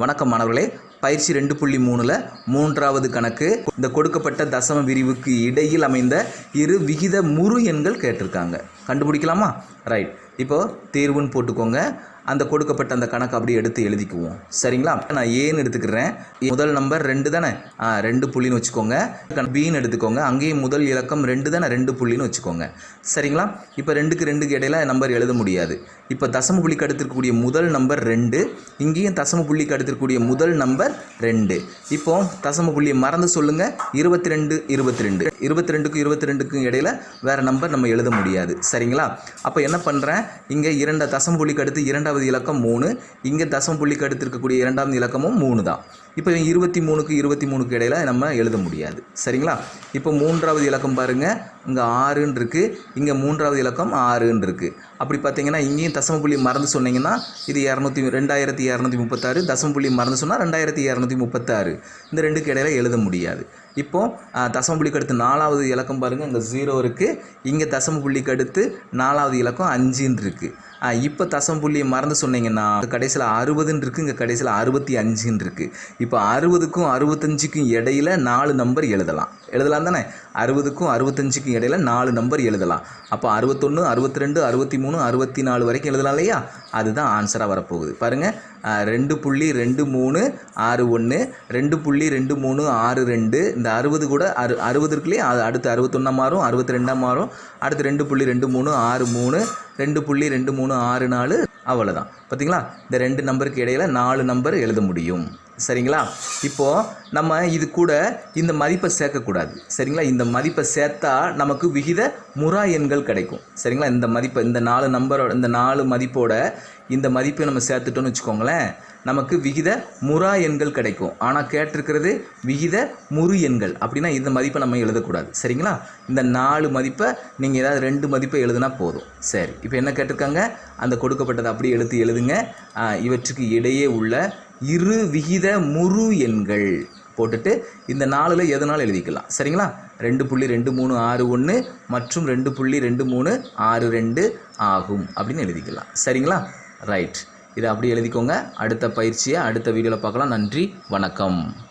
வணக்கம் மாணவர்களே. பயிற்சி ரெண்டு புள்ளி மூணில் மூன்றாவது கணக்கு. இந்த கொடுக்கப்பட்ட தசம விரிவுக்கு இடையில் அமைந்த இரு விகித முறு எண்கள் கேட்டிருக்காங்க. கண்டுபிடிக்கலாமா? ரைட் இப்போது தீர்வுன்னு போட்டுக்கோங்க. அந்த கொடுக்கப்பட்ட அந்த கணக்கு அப்படியே எடுத்து எழுதிக்குவோம். சரிங்களா? நான் ஏன்னு எடுத்துக்கிறேன். முதல் நம்பர் ரெண்டு தானே? ரெண்டு புள்ளின்னு வச்சுக்கோங்க. பின்னு எடுத்துக்கோங்க. அங்கேயும் முதல் இலக்கம் ரெண்டு தானே? ரெண்டு புள்ளின்னு வச்சுக்கோங்க. சரிங்களா? இப்போ ரெண்டுக்கு ரெண்டுக்கு இடையில நம்பர் எழுத முடியாது. இப்போ தசம புள்ளிக்கு அடுத்திருக்கக்கூடிய முதல் நம்பர் ரெண்டு இங்கேயும் தசம புள்ளிக்கு அடுத்திருக்கக்கூடிய முதல் நம்பர் ரெண்டு. இப்போ தசம புள்ளியை மறந்து சொல்லுங்க. இருபத்தி ரெண்டு இருபத்தி ரெண்டு இருபத்தி ரெண்டுக்கும் இருபத்தி ரெண்டுக்கும் இடையில வேற நம்பர் நம்ம எழுத முடியாது. சரிங்களா? அப்போ என்ன பண்ணுறேன் இங்கே இரண்டு தசம புள்ளிக்கு அடுத்து இரண்டாவது இலக்கம் மூணு. இங்கே தசம் புள்ளிக்கு அடுத்திருக்கக்கூடிய இரண்டாவது இலக்கமும் மூணு தான் இப்போ இருபத்தி மூணுக்கு இருபத்தி மூணுக்கு இடையில் நம்ம எழுத முடியாது. சரிங்களா? இப்போ மூன்றாவது இலக்கம் பாருங்கள் இங்கே ஆறுன்னு இருக்குது இங்கே மூன்றாவது இலக்கம் ஆறுன்னு இருக்குது அப்படி பார்த்தீங்கன்னா இங்கேயும் தசம புள்ளி மறந்து சொன்னீங்கன்னா இது இரநூத்தி ரெண்டாயிரத்தி இரநூத்தி முப்பத்தாறு தசம புள்ளி மறந்து சொன்னால் ரெண்டாயிரத்தி இரநூத்தி முப்பத்தாறு. இந்த ரெண்டுக்கு இடையில எழுத முடியாது. இப்போது தசம புள்ளிக்கு அடுத்து நாலாவது இலக்கம் பாருங்கள் இங்கே ஜீரோ இருக்குது இங்கே தசம புள்ளிக்கு அடுத்து நாலாவது இலக்கம் அஞ்சுன்னு இருக்குது இப்போ தசம் புள்ளியை மறந்து சொன்னீங்கன்னா கடைசியில் அறுபதுன்னு இருக்குது இங்கே கடைசியில் அறுபத்தி அஞ்சுன்னு இருக்குது இப்போ அறுபதுக்கும் அறுபத்தஞ்சுக்கும் இடையில நாலு நம்பர் எழுதலாம். எழுதலாம் தானே? அறுபதுக்கும் அறுபத்தஞ்சுக்கும் இடையில நாலு நம்பர் எழுதலாம். அப்போ அறுபத்தொன்று அறுபத்தி ரெண்டு அறுபத்தி மூணு அறுபத்தி நாலு வரைக்கும் எழுதலாம் இல்லையா? அதுதான் ஆன்சராக வரப்போகுது. பாருங்கள் ரெண்டு புள்ளி ரெண்டு மூணு ஆறு ஒன்று ரெண்டு புள்ளி ரெண்டு மூணு ஆறு ரெண்டு. இந்த அறுபது கூட அறு அறுபது இருக்குல்லையே அது அடுத்து அறுபத்தொன்னா மாறும் அறுபத்தி ரெண்டாம் மாறும். அடுத்து ரெண்டு புள்ளி ரெண்டு மூணு ஆறு மூணு ரெண்டு புள்ளி ரெண்டு மூணு ஆறு நாலு. அவ்வளோதான் பார்த்தீங்களா இந்த ரெண்டு நம்பருக்கு இடையில நாலு நம்பர் எழுத முடியும். சரிங்களா? இப்போது நம்ம இது கூட இந்த மதிப்பை சேர்க்கக்கூடாது. சரிங்களா? இந்த மதிப்பை சேர்த்தா நமக்கு விகித முறா எண்கள் கிடைக்கும். சரிங்களா? இந்த மதிப்பை இந்த நாலு நம்பரோட இந்த நாலு மதிப்போட இந்த மதிப்பை நம்ம சேர்த்துட்டோம்னு வச்சுக்கோங்களேன் நமக்கு விகித முறா எண்கள் கிடைக்கும். ஆனால் கேட்டிருக்கிறது விகித முறு எண்கள். அப்படின்னா இந்த மதிப்பை நம்ம எழுதக்கூடாது. சரிங்களா? இந்த நாலு மதிப்பை நீங்கள் ஏதாவது ரெண்டு மதிப்பை எழுதுனா போதும். சரி. இப்போ என்ன கேட்டிருக்காங்க? அந்த கொடுக்கப்பட்டதை அப்படியே எழுத்து எழுதுங்க. இவற்றுக்கு இடையே உள்ள இரு விகித முறு எண்கள் போட்டுட்டு இந்த நாளில் எதனாலும் எழுதிக்கலாம். சரிங்களா? ரெண்டு புள்ளி ரெண்டு மூணு ஆறு ஒன்று மற்றும் ரெண்டு புள்ளி ரெண்டு மூணு ஆறு ரெண்டு ஆகும் அப்படின்னு எழுதிக்கலாம். சரிங்களா? ரைட் இதை அப்படி எழுதிக்கோங்க. அடுத்த பயிற்சியை அடுத்த வீடியோவில் பார்க்கலாம். நன்றி. வணக்கம்.